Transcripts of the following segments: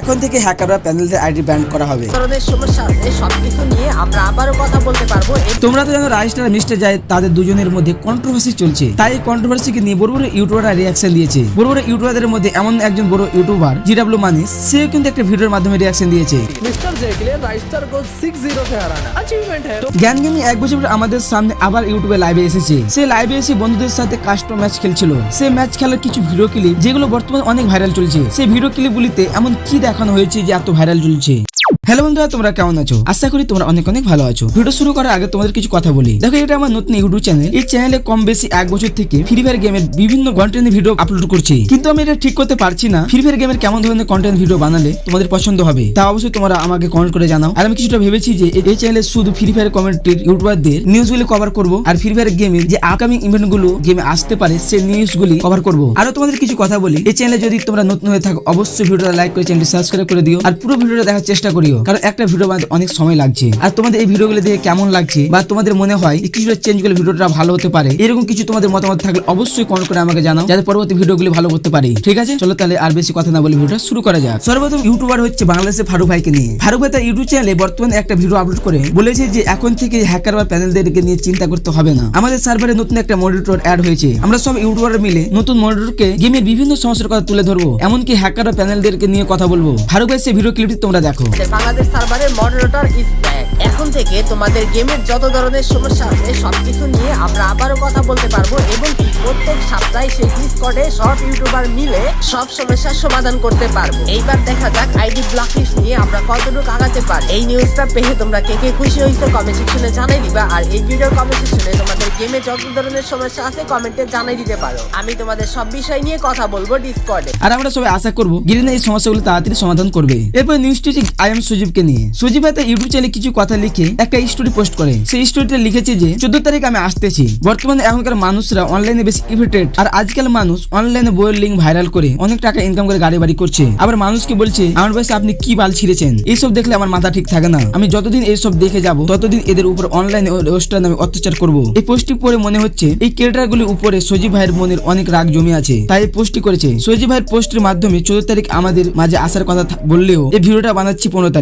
এখন থেকে হ্যাকাররা প্যানেলদের ID band করা হবে। সবকিছু নিয়ে আমরা আবারও কথা বলতে পারব। তোমরা তো জানো রাইস্টার মিস্টার যায় তাদের দুজনের মধ্যে কন্ট্রোভার্সি চলছে। তাই কন্ট্রোভার্সিকে নিয়ে বড় বড় ইউটিউবাররা রিয়াকশন দিয়েছে। বড় বড় ইউটিউবারদের মধ্যে এমন একজন বড় ইউটিউবার জিডাব্লু মানিস সেও কিন্তু একটা ভিডিওর মাধ্যমে রিয়াকশন দিয়েছে। মিস্টার জে কে রাইস্টার 60 হারানা। অ্যাচিভমেন্ট এক বছর পরে আমাদের সামনে আবার ইউটিউবে লাইভে এসেছে। সে লাইভে এসে বন্ধুদের সাথে কাস্টম ম্যাচ খেলছিল। সে ম্যাচ খেলার কিছু ভিডিও ক্লিপ যেগুলো বর্তমানে অনেক ভাইরাল চলছে সেই ভিডিও ক্লিপগুলিতে এমন কি দেখানো হয়েছে যে এত ভাইরাল চলছে। হ্যালো বন্ধুরা, তোমরা কেমন আছো? আশা করি তোমরা অনেক অনেক ভালো আছো। ভিডিও শুরু করার আগে তোমাদের কিছু কথা বলি। দেখো, এটা আমার নতুন ইউটিউব চ্যানেল এই চ্যানেলে কম বেশি এক বছর থেকে ফ্রি ফায়ার গেমের বিভিন্ন কন্টেন্ট ভিডিও আপলোড করছি। কিন্তু আমি এটা ঠিক করতে পারছি না। ফ্রি ফায়ার গেমের কেমন ধরনের কন্টেন্ট ভিডিও বানালে তোমাদের পছন্দ হবে, তা অবশ্যই তোমরা আমাকে কমেন্ট করে জানাও। আর আমি কিছুটা ভেবেছি যে এই- চ্যানেলে শুধু ফ্রি ফায়ার কমেন্টের ইউটিউবারদের নিউজগুলি কভার করব, আর ফ্রি ফায়ার গেমের যে আপকামিং ইভেন্টগুলো গেমে আসতে পারে, সেই নিউজগুলি কভার করব। আরও তোমাদের কিছু কথা বলি। এই চ্যানেলে যদি তোমরা নতুন হয়ে থাকো, অবশ্যই ভিডিওটা লাইক করে চ্যানেলটি সাবস্ক্রাইব করে দিও। আর পুরো ভিডিওটা দেখার চেষ্টা করিও। কারণ একটা ভিডিও বানাতে অনেক সময় লাগছে। আর তোমাদের এই ভিডিওগুলো দেখে কেমন লাগছে বা তোমাদের মনে হয় কিছুটা চেঞ্জ করলে ভিডিওটা ভালো হতে পারে, এরকম কিছু তোমাদের মতামত থাকলে অবশ্যই কমেন্ট করে আমাকে জানাও, যাতে পরবর্তী ভিডিওগুলি ভালো করতে পারি। ঠিক আছে? চলো তাহলে আর বেশি কথা না বলে ভিডিওটা শুরু করা যাক। সর্বপ্রথম ইউটিউবার হচ্ছে বাংলাদেশের ফারুক ভাইকে নিয়ে। ফারুক ভাই তার ইউটিউব চ্যানেলে বর্তমানে একটা ভিডিও আপলোড করে, বলেছে যে এখন থেকে হ্যাকার বা প্যানেলদেরকে নিয়ে চিন্তা করতে হবে না। আমাদের সার্ভারে নতুন একটা মনিটর অ্যাড হয়েছে। আমরা সব ইউটিউবার মিলে নতুন মনিটরকে গেমের বিভিন্ন সমস্যার কথা তুলে ধরবো। এমনকি হ্যাকার বা প্যানেলদেরকে নিয়ে কথা বলব। ফারুক ভাই সেই ভিডিও ক্লিপটি তোমরা দেখো। বাংলাদেশ সার্ভারের মডারেটর ইজ এখন থেকে তোমাদের গেমের যত ধরনের সমস্যা আছে, সবকিছু নিয়ে আমরা আবারও কথা বলতে পারব এবং কি প্রত্যেক সপ্তাহে সেই ডিসকর্ডে সব ইউটিউবার মিলে সব সমস্যার সমাধান করতে পারব। এইবার দেখা যাক আইডি ব্লকলিস্ট নিয়ে আমরা কতটুকু আগাতে পারি। এই নিউজটা পেয়ে তোমরা কে কে খুশি হইছো কমেন্ট সেকশনে জানাই দিবা। আর এই ভিডিওর কমেন্ট সেকশনে তোমাদের গেমে যত ধরনের সমস্যা আছে কমেন্টে জানাই দিতে পারো। আমি তোমাদের সব বিষয় নিয়ে কথা বলব ডিসকর্ডে আর আমরা সবাই আশা করব গিরিনা এই সমস্যাগুলো তাড়াতাড়ি সমাধান করবে। এরপর নিউজটি আই এম সুজীবকে নিয়ে। সুজীব তার ইউটিউব চ্যানেলে কিছু কথা লিখে একটা স্টোরি পোস্ট করে। সেই স্টোরিতে লিখেছে যে, চোদ্দ তারিখ আমি আসতেছি। বর্তমানে এখনকার মানুষরা অনলাইনে বেশি ইফেক্টেড আর আজকাল মানুষ অনলাইনে বইয়ের লিঙ্ক ভাইরাল করে অনেক টাকা ইনকাম করে গাড়ি বাড়ি করছে। আবার মানুষকে বলছে, আমার বয়সে আপনি কি বাল ছিঁড়েছেন? এইসব দেখলে আমার মাথা ঠিক থাকে না। আমি যতদিন এইসব দেখে যাব, ততদিন এদের উপর অনলাইনে রোস্টার নামে অত্যাচার করব। এই পোস্টটি পরে মনে হচ্ছে, এই ক্রিয়েটার গুলির উপরে সজীব ভাইয়ের মনের অনেক রাগ জমে আছে। তাই এই পোস্টটি করেছে। সজীব ভাইয়ের পোস্টের মাধ্যমে চোদ্দ তারিখ আমাদের মাঝে আসার কথা বললেও এই ভিডিওটা বানাচ্ছি পনেরো তারিখ।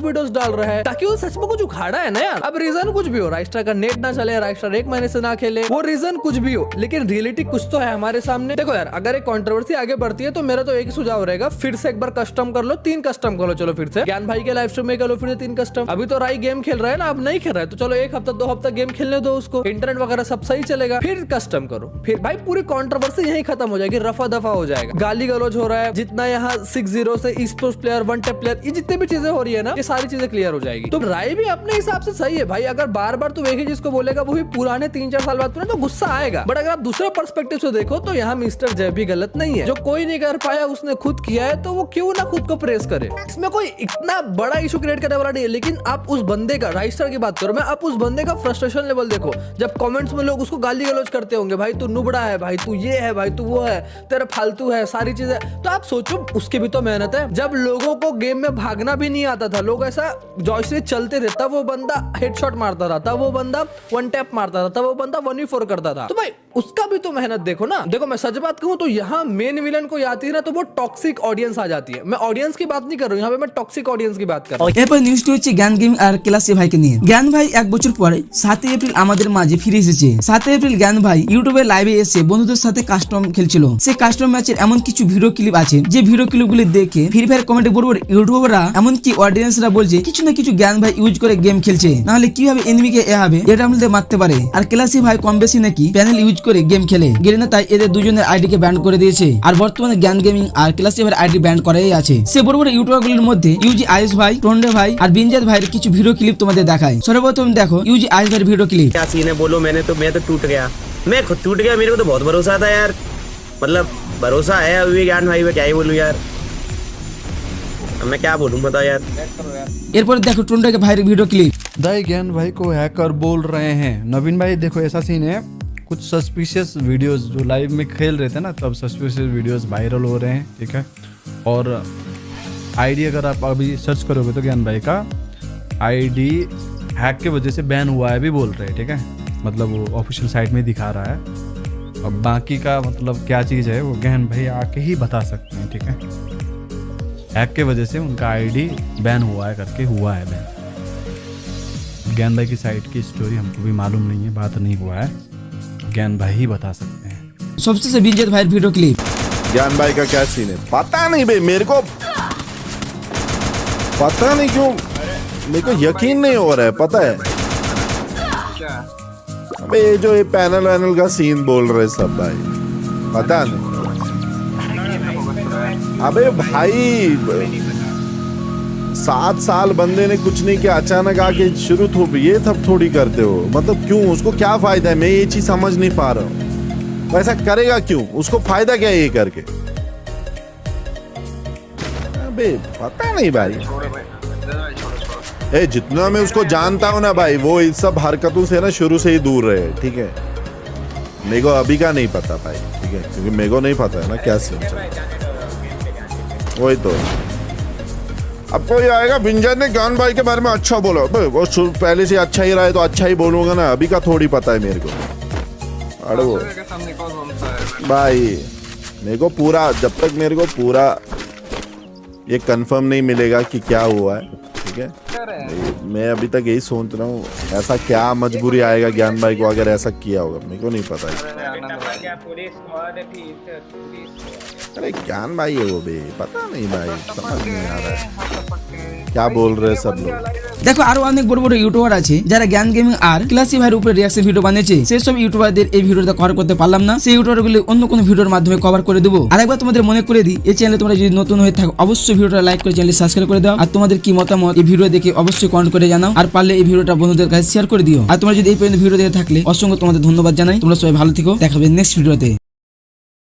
वीडियोस डाल रहा है ताकि वो सच में कुछ उखाड़ा है ना यार। अब रीजन कुछ भी हो राइस्टर का नेट ना चले राइस्टर एक महीने से ना खेले, वो रीजन कुछ भी हो, लेकिन रियलिटी कुछ तो है हमारे सामने। देखो यार, अगर एक कंट्रोवर्सी आगे बढ़ती है तो मेरा तो एक ही सुझाव रहेगा, फिर से एक बार कस्टम कर लो, तीन कस्टम कर लो, चलो फिर से। ज्ञान भाई के लाइव स्ट्रीम में कर लो फिर से तीन कस्टम अभी तो राई गेम खेल रहा है ना, अब नहीं खेल रहा है तो चलो एक हफ़्ता, दो हफ़्ता गेम खेलने दो उसको। इंटरनेट वगैरह सब सही चलेगा, फिर कस्टम करो। फिर भाई पूरी कॉन्ट्रोवर्सी यही खत्म हो जाएगी, रफा दफ़ा हो जाएगा। गाली गलोज हो रहा है, जितना यहाँ सिक्स ज़ीरो से sports player one tape player ये जितने भी चीज़ें हो रही है ना, ये सारी चीज़ें क्लियर हो जाएगी। तो राय भी अपने हिसाब से सही है भाई। अगर बार बार तू एक ही चीज़ को बोलेगा वो भी पुराने तीन चार साल बाद तो गुस्सा आएगा। बट अगर आप दूसरे पर्सपेक्टिव से देखो तो यहाँ मिस्टर जय भी गलत नहीं है। जो कोई नहीं कर पाया, उसने खुद किया है तो वो क्यों ना खुद को प्रेस करे? इसमें कोई इतना बड़ा इशू क्रिएट करने वाला नहीं है। लेकिन आप उस बंदे का राइस्टर की बात करो, मैं आप उस बंदे का फ्रस्ट्रेशन लेवल देखो। जब कमेंट्स में लोग उसको गाली गलौज करते होंगे, भाई तू नुबड़ा है, भाई तू ये है, भाई तू वो है, तेरा फालतू है, सारी चीज़ें। तो आप सोचो, उसकी भी तो मेहनत है। जब लोगों को गेम में भागना भी नहीं आता था, लोग ऐसा जॉयस्टिक चलते थे तब वो बंदा हेडशॉट मारता था तब वो बंदा वन टैप मारता था तब वो बंदा वन फोर करता था तो भाई उसका भी तो मेहनत देखो ना देखो मैं सच बात कहूँ तो यहाँ मेन विलन को आती है ना तो वो टॉक्सिक ऑडियंस आ जाती है मैं ऑडियंस की बात नहीं कर रहा हूँ यहाँ पे मैं टॉक्सिक ऑडियंस की बात कर रहा हूँ এরপর নিউজটি হচ্ছে জ্ঞান গেম আর ক্লাসি ভাইকে নিয়ে জ্ঞান ভাই এক বছর পরে সাতই এপ্রিল আমাদের মাঝে ফিরে এসেছে সাতই এপ্রিল জ্ঞান ভাই ইউটিউবে লাইভে এসে বন্ধুদের সাথে কাস্টম খেলছিল সেই কাস্টম ম্যাচের এমন কিছু ভিডিও ক্লিপ আছে যে ভিডিও ক্লিপগুলি দেখে ফ্রি ফায়ার কমেন্টে বড় বড় ইউটিউবাররা এমনকি অডিয়েন্সরা বলছে কিছু না কিছু জ্ঞান ভাই ইউজ করে গেম খেলছে নাহলে কিভাবে এনিমিকে এ হবে এটা আমাদের মারতে পারে আর ক্লাসি ভাই কম বেশি নাকি প্যানেল ইউজ করে গেম খেলে গেরিনা তাই এদের দুজনের আইডিকে ব্যান করে দিয়েছে আর বর্তমানে জ্ঞান গেমিং আর ক্লাসি ভাইয়ের আইডি ব্যান করাই আছে সে বড় বড় ইউটিউবারগুলির মধ্যে ইউজি আইস ভাই টন্ডে ভাই আর বিনজাত ভাইয়ের কিছু ভিডিও ক্লিপ তোমাদের দেখায় সর্বপ্রথম দেখো ইউজি আইস ভাইয়ের ভিডিও ক্লিপ क्या सीन है बोलो मैंने तो मैं तो टूट गया मैं खुद टूट गया मेरे को तो बहुत भरोसा था यार मतलब भरोसा है अभी भी ज्ञान भाई पे क्या ही बोलूं यार अब मैं क्या बोलूँ बताओ यार। एयरपोर्ट देखो टुंडे के भाई वीडियो क्लिप। दाई ज्ञान भाई को हैकर बोल रहे हैं। नवीन भाई देखो ऐसा सीन है कुछ सस्पिशियस वीडियोस जो लाइव में खेल रहे थे ना तब सस्पिशियस वीडियोस वायरल हो रहे हैं ठीक है? और आईडी अगर आप अभी सर्च करोगे तो ज्ञान भाई का आईडी हैक के वजह से बैन हुआ है भी बोल रहे हैं ठीक है? मतलब वो ऑफिशियल साइट में दिखा रहा है। और बाकी का मतलब क्या चीज़ है वो गहन भाई आके ही बता सकते हैं ठीक है? हैक के वजह से उनका आईडी बैन हुआ है करके हुआ है बैन ज्ञान भाई की साइड की स्टोरी हमको भी मालूम नहीं है बात नहीं हुआ है. ज्ञान भाई ही बता सकते हैं. सबसे सभी इज़्ज़त भाई वीडियो क्लिप ज्ञान भाई का क्या सीन है? पता नहीं भाई मेरे को पता नहीं क्यों. मेरे को यकीन नहीं हो रहा है पता है. अबे जो ये पैनल वैनल का सीन बोल रहे सब भाई पता नहीं. अबे भाई, सात साल बंदे ने कुछ नहीं किया, अचानक आके शुरू थो ये सब थोड़ी करते हो। मतलब क्यों? उसको क्या फ़ायदा है? मैं ये चीज़ समझ नहीं पा रहा हूँ। वैसा करेगा क्यों? उसको फ़ायदा क्या है ये करके? अबे, पता नहीं भाई। ए, जितना मैं उसको जानता हूँ ना भाई, वो इस सब हरकतों से ना शुरू से ही दूर रहे, ठीक है? मेरे को अभी का नहीं पता भाई, ठीक है? क्योंकि मेरे को नहीं पता है ना, क्या सीन चल। वही तो। अब कोई आएगा बिंजन ने ज्ञान भाई के बारे में अच्छा बोला। बे, वो पहले से अच्छा ही रहा है तो अच्छा ही बोलूँगा ना अभी का थोड़ी पता है मेरे को। अरे वो। भाई मेरे को पूरा जब तक मेरे को पूरा ये कंफर्म नहीं मिलेगा कि क्या हुआ है ठीक है? मैं- मैं अभी तक यही सोच रहा हूँ ऐसा क्या मजबूरी आएगा ज्ञान भाई को अगर ऐसा किया होगा मेरे को नहीं पता। है अरे ज्ञान भाई है वो भी पता नहीं भाई समझ नहीं आ रहा है क्या बोल रहे हैं सब लोग দেখো আরো অনেক বড় বড় ইউটিউবার আছে যারা জ্ঞান গেমিং আর ক্লাসি ভাইয়ের উপরে রিয়াকশন ভিডিও বানিয়েছে সেই সব ইউটিউবারদের এই ভিডিওটা কভার করতে পারলাম না সেই ইউটিউবার গুলি অন্য কোনো ভিডিওর মাধ্যমে কভার করে দেবো আর একবার তোমাদের মনে করে দিই এই চ্যানেলে তোমরা যদি নতুন হয়ে থাকো অবশ্যই ভিডিওটা লাইক করে চ্যানেল সাবস্ক্রাইব করে দাও আর তোমাদের কি মতামত এই ভিডিও দেখে অবশ্যই কমেন্ট করে জানাও আর পারলে এই ভিডিওটা বন্ধুদের কাছে শেয়ার করে দিও আর তোমরা যদি এই পর্যন্ত ভিডিও দেখে থাকলে অসংখ্য তোমাদের ধন্যবাদ জানাই তোমরা সবাই ভালো থেকো দেখাবে নেক্সট ভিডিওতে